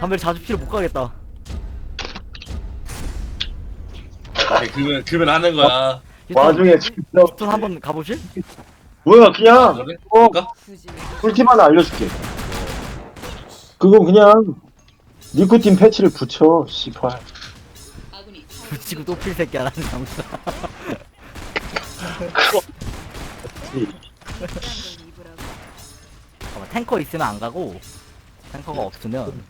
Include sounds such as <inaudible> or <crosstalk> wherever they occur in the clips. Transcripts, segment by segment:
담배 자주 피러 못 가겠다. 오케이, 그러면 그러면 하는 거야. 와중에 진짜 또 한번 가보실? 뭐야 그냥 그래? 어 볼까? 꿀팁 하나 알려줄게 그거 그냥 니코틴 패치를 붙여 씨발 붙이고 또필 새끼야 나는 장사. 잠깐만 탱커 있으면 안 가고 탱커가 없으면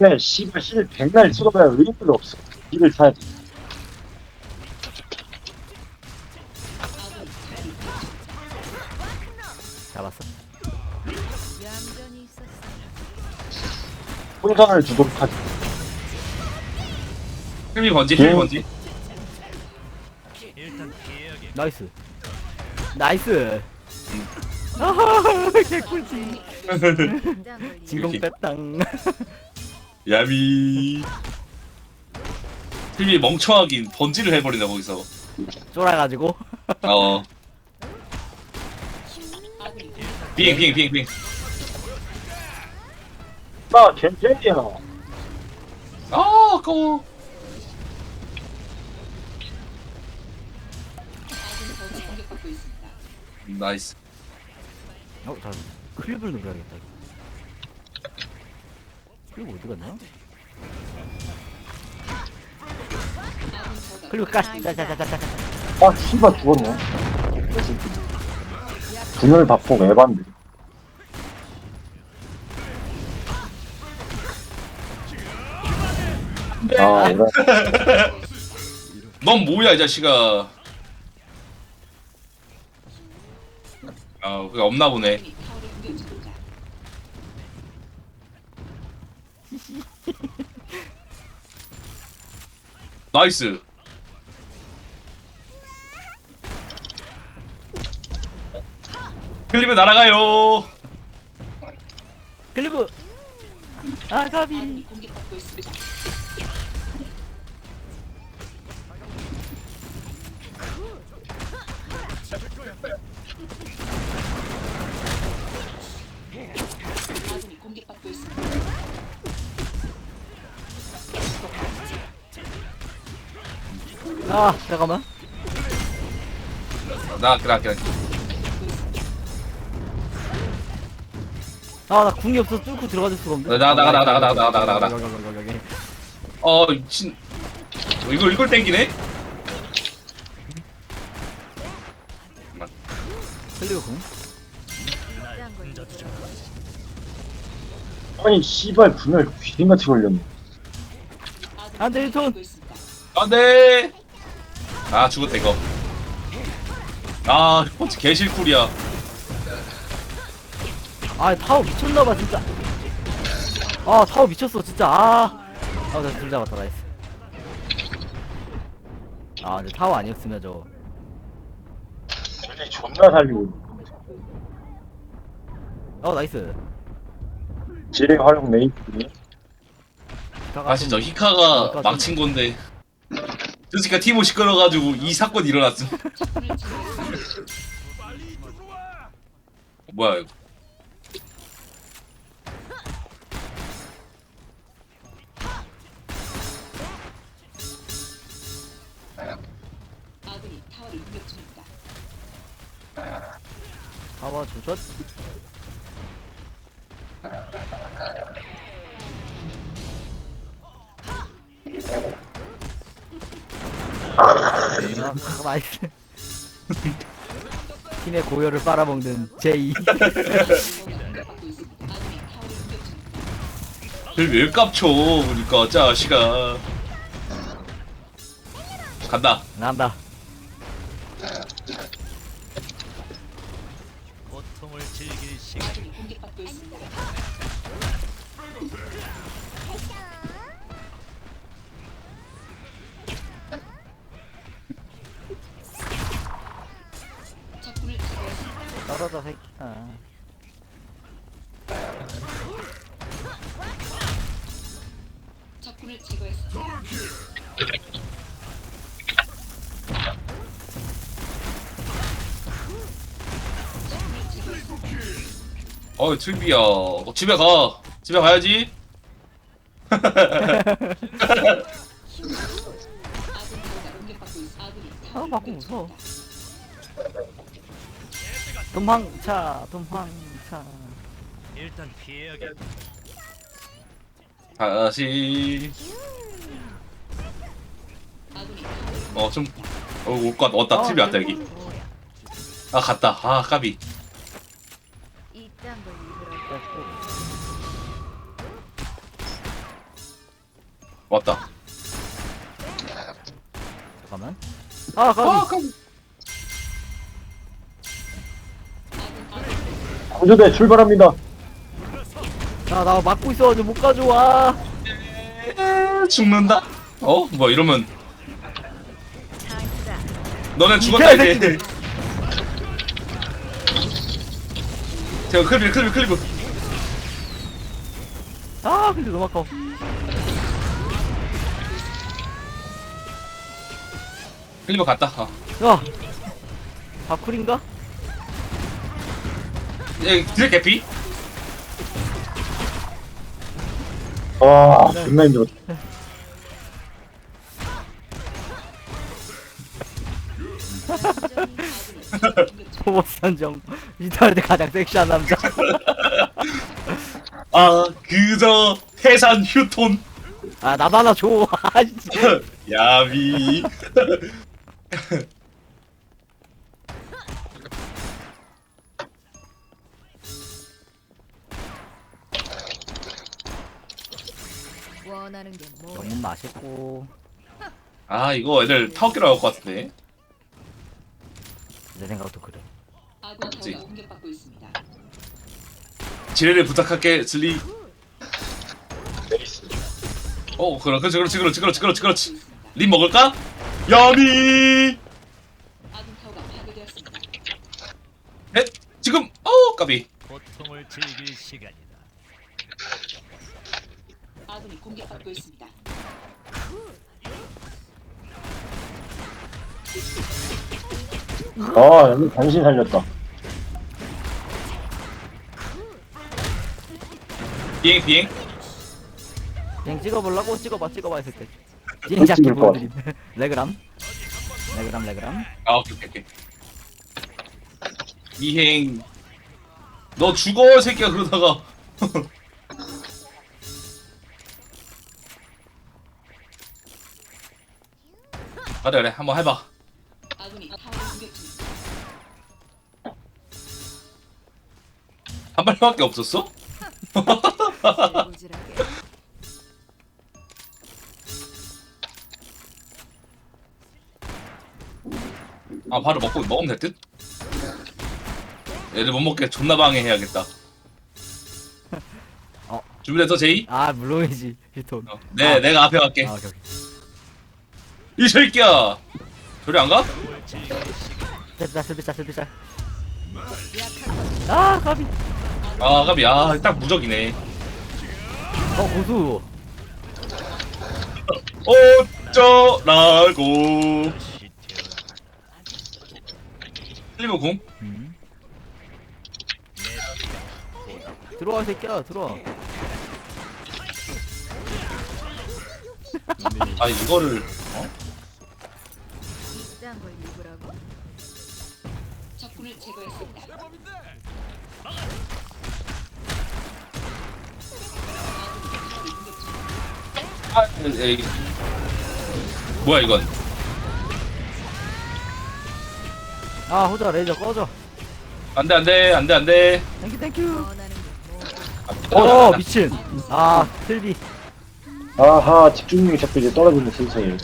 그냥 씨발 실 백날 찍어봐야 의미가 없어 이를 타야 돼 잡았어. 혼선을 주도록 하지 힐미 번지, 힐미 음. 번지. 나이스. 나이스. <laughs> 아하 개꿀지. 진공 이렇게. 뺐당. <laughs> 야미. 힐미 멍청하긴 번지를 해버리네 거기서. 쫄아가지고. <laughs> 어. 비행 비행 비행 비행. 나 겐젤이야 아 아까워. 음, 나이스. 어, 잘. 클립을 눌러야겠다. 이거. 클립 어디 갔나? 클립 까. 짜자자자자. 아 씨발 죽었네 분열 바폭 에반데 아 오라 <laughs> 넌 뭐야 이 자식아. 아 그게 없나 보네. 나이스. 클립에 날아가요. 클립. 아, 가비. 아, 잠깐만. 나 그래 그래. 아, 나 궁이 없어서 뚫고 들어가줄 수가 없네. 나가, 나가, 나가, 나가, 나가, 나가, 나가. 여기, 여기, 여기, 여기. 어 미친. 어, 이걸 이걸 땡기네? 클립 궁. 아니 씨발 분열 귀신 같이 걸렸네 안 돼, 손. 안돼. 아 죽었다 이거. 아 펀치 개실쿨이야. 아, 타워 미쳤나봐, 진짜. 아, 타워 미쳤어, 진짜. 아. 아, 나둘 잡았다, 나이스. 아, 근데 타워 아니었으면 저. 분열이 존나 살리고. 어, 나이스. 지뢰 활용 메이플이 사실 저 히카가 망친 건데. 저 새끼가 티모시 끌어가지고 이 사건 이 일어났음. <laughs> 뭐야 이거? 타워 주 젓. 아, 나이스. 팀의 <laughs> 고열을 빨아먹는 제이. 쟤왜 깝쳐? 그러니까 자식아. 간다. 난다. 떨어져 새끼야. 적군을 제거했습니다. 어 틀비야. 어, 집에 가. 집에 가야지. <laughs> <laughs> 아 바꾸 무서워 도망차 도망차. 일단 피해야겠다. 다시. 어좀 어, 올것 같다 왔다 TV 왔다 여기? 아 갔다. 아 까비. 이딴 걸 입으라고? 왔다. 잠깐만 아 가비 구조대 출발합니다. 야 나 막고 있어가지고 못 가져와 에, 죽는다 어? 뭐 이러면. 너네 죽었다 이 이제. 제가 클립 클립 클립 아 근데 너무 아까워 클립 갔다 어. 야 바쿨인가? 예, 드랙 개피. 아, 존나 힘들었다. 포버스 한정. 인터넷에 가장 섹시한 남자. <laughs> 아 그저 해산 휴톤. 아 나도 하나 줘. <laughs> 아씨 <laughs> 야비 원하는 게 뭐야? 너무 맛있고 아 이거 애들 타워기로 나올 것 같은데 내 생각도 그래 아군 그치. 타워가 공격받고 있습니다. 지뢰를 부탁할게 슬리. 어 그럼 그렇지 그렇지 그렇지 그렇지 그렇지 그렇지 립 먹을까? 야미 아군 타워가 파괴되었습니다. 에 지금 어 까비 고통을 즐길 시간이다. 아군이 공격받고 있습니다. 아, 여기 당신 살렸다. 비행 비행. 비행 찍어보려고 찍어봐 찍어봐 했을 때. 비행 잡기 찍을 보여드림 <laughs> 레그람? 레그람 레그람? 아 오케이 오케이 오케이. 이행. 너 죽어 이 새끼야 그러다가 <laughs> 그래 그래 한번 해봐. 한 발밖에 없었어? <laughs> 아 바로 먹고 먹으면 될 듯? 얘들 못 먹게 존나 방해해야겠다 <laughs> 어. 준비됐어 제이? 아 물론이지 히톤 어, 네 아. 내가 앞에 갈게 아 오케이 오케이 이 새끼야 저리 안 가? 슬비짤 슬비짤 슬비짤 아 가비 아 아깝이 아딱 무적이네 어 고수 어쩌라고 궁? 음. 들어와 이 새끼야 들어와 아 이거를 어? 이딴 걸 입으라고? 적군을 제거했습니다. 아 에이. 뭐야 이건 아 호자 레이저 꺼져 안돼 안돼 안돼 안돼 땡큐 땡큐 원하는 게 뭐야? 어 미친 아 슬비 아하, 집중력이 자꾸 이제 떨어지는 세상에.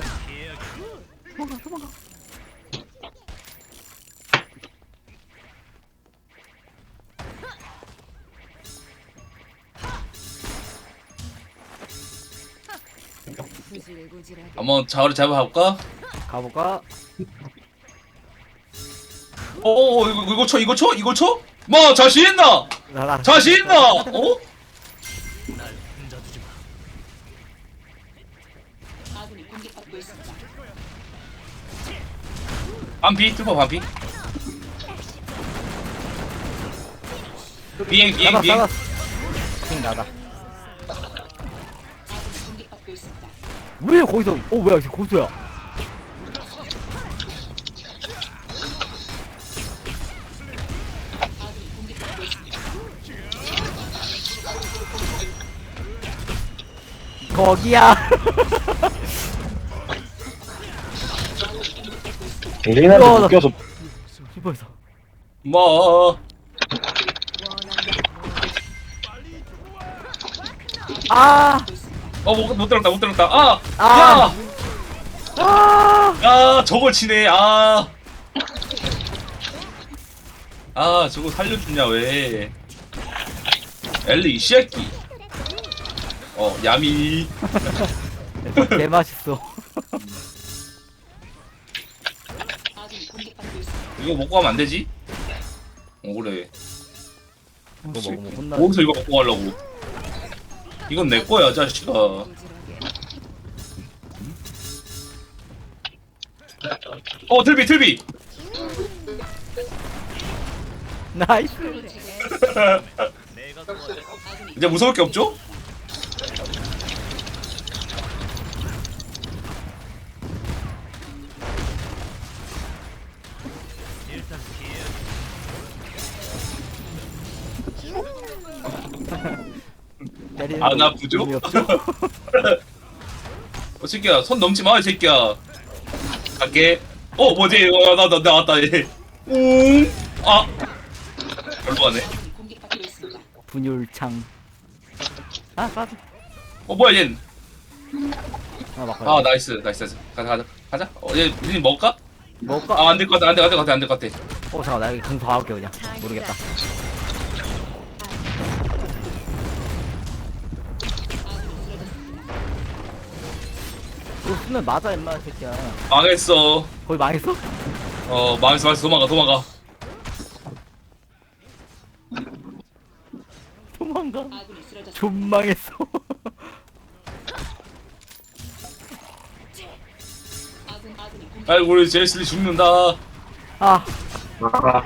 자우리 잡아볼까? 가볼까 오 이거 이거 쳐 이거 쳐 이거 쳐? 뭐 자신 있나? 나나 자신 있나? 어? 반피 트퍼 반피 비행 비행 비행 나다 왜 거기서 어 뭐야 이게 고수야. 거기야. 갱신한테 야, 나- 묶여서 슈퍼에서. 뭐? 아 어, 못, 못 들었다, 못 들었다. 아! 아. 야! 아! 아, 저걸 치네, 아! 아, 저거 살려주냐, 왜. 엘리, 이 새끼. 어, 야미. 개 맛있어. 이거 먹고 가면 안 되지? 어, 그래. 이거 먹으면 혼나 어디서 이거 먹고 가려고. 이건 내 거야, 자식아. 어, 틀비, 틀비! 나이스 <laughs> 이제 무서울 게 없죠? <laughs> 때리는 아, 거 나? 의미 없죠? <laughs> 어, 새끼야, 선 넘지 마, 이 새끼야. 갈게. 어, 뭐지? 어, 나, 나, 나 왔다, 얘. 웅! 아! 별로 가네. 아군이 공격받고 있습니다. 분율창 아 까비 어, 뭐야, 얜. 아 아, 나이스, 나이스, 나이스. 가자, 가자. 가자. 어, 얘, 우린 먹을까? 먹을까? 아, 안 될 것 같아, 안 될 것 같아, 안 될 것 같아. 어 잠깐 나 여기 공더 할게 그냥 모르겠다 쓰면 맞아 임마 이 새끼야 망했어. 거의 망했어? 어, 망했어, 망했어. 도망가, 도망가. <laughs> 도망가 아군이 쓰러졌습니다. 좀 망했어 아군 아군이 공격 아이고, 우리 제이슬리 죽는다. 아 아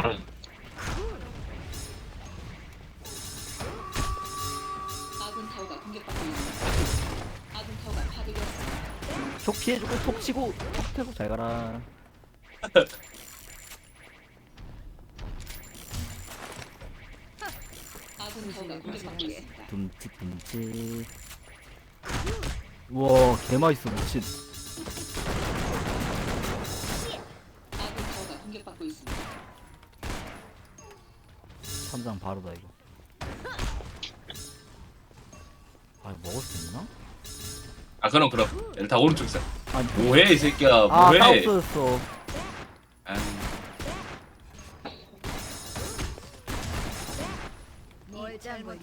촉 피해주고 톡 치고 톡 태고 잘 가라. 둠치 둠치 우와 개맛있어 미친. 3장 바로다 이거 아 먹을 수 있나? 아, 그럼, 그럼. 엘타 오른쪽 있어. 아니 뭐해, 이 새끼야. 아 뭐해. 싸웠어졌어 아,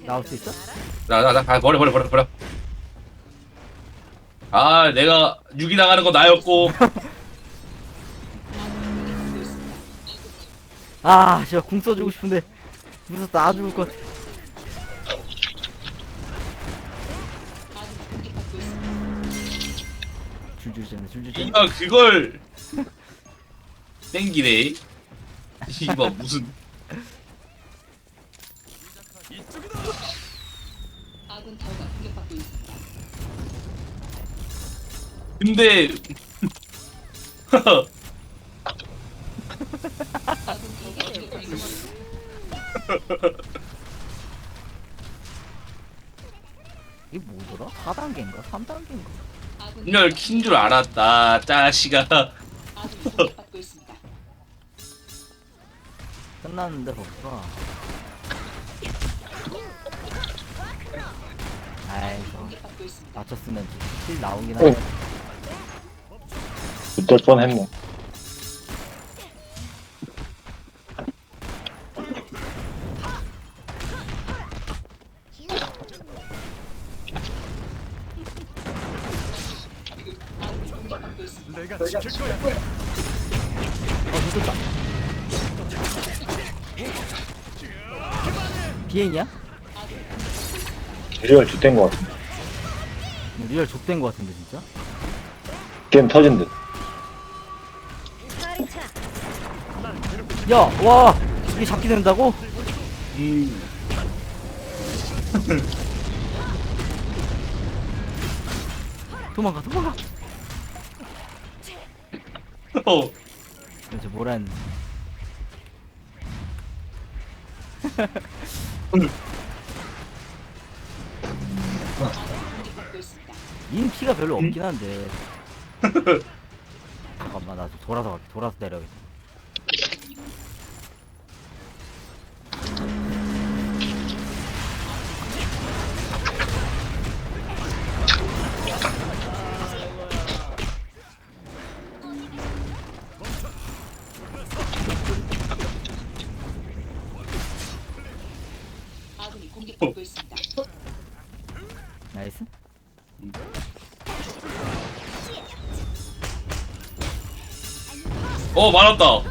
나올 수 있어? 나, 나, 나, 아, 버려, 버려, 버려, 버려. 아, 내가 유기 나가는 거 나였고. <laughs> 아 진짜 궁 써주고 싶은데 무서워 나 죽을 것 같아 줄줄 이가 그걸 땡기네. 이봐 무슨 아군 타워가 공격받고 있습니다. 근데 아군 타워가 공격받고 있습니다. 이게 뭐더라? 4단계인가? 3단계인가? 아군 분열 킨줄 알았다 짜식아 아군이 공격받고 있습니다. 끝났는데 벌써 아이고 공격받고 있습니다. 맞췄으면 킬 나오긴 어. 하네 붙을 뻔했네. 비행이야? 리얼 주된 것 같은데. 리얼 족된 거 같은데 진짜? 게임 터진 듯. 야! 와! 이게 잡게 된다고? 이... <laughs> 도망가 도망가 어. 이제 뭐라 했는데. <laughs> 인 피가 별로 없긴 한데. <laughs> 잠깐만 나좀 돌아서 갈게 돌아서 내려야겠다 어 많았다.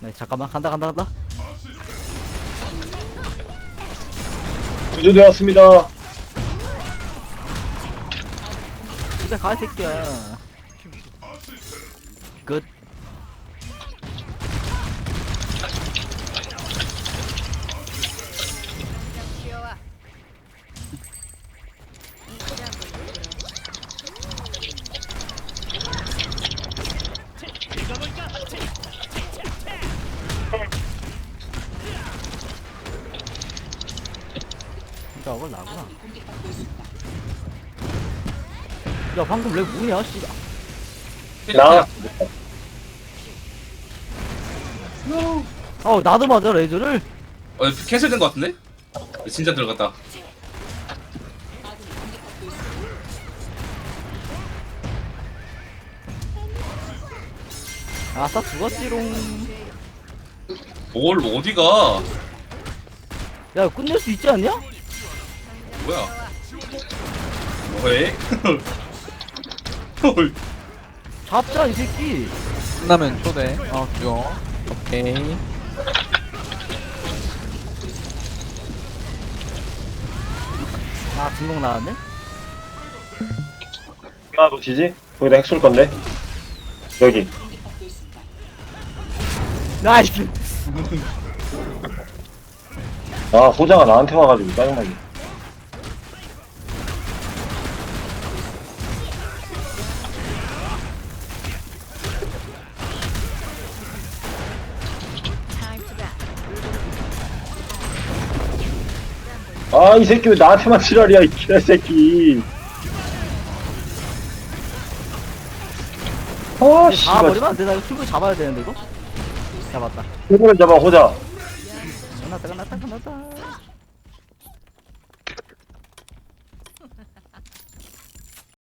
나이스 <laughs> 잠깐만 간다 간다 간다 구조되었습니다. 집에 가이 새끼야 억울 나구나. 야 방금 렉 뭐냐 씨발 나 어 나도 맞아 레이저를 어 캔슬된 것 같은데? 진짜 들어갔다. 아싸 죽었지롱 뭘 어디가? 야 끝낼 수 있지 않냐? 뭐야? 왜? 헐. 잡자 이 새끼 끝나면 초대. 어, 요. 오케이. 아 진공 나왔네? 야 놓치지? 거기다 핵쏠 건데. 여기. 나이스 아 호자가 나한테 와가지고 짜증나게. 아 이 새끼 왜 나한테만 지랄이야 이 개새끼. 아 이거 씨발. 잡아버리면 안 돼 나 이거 큐브 잡아야 되는데 이거? 잡았다 이거를 잡아 호자. 끝났다 끝났다 끝났다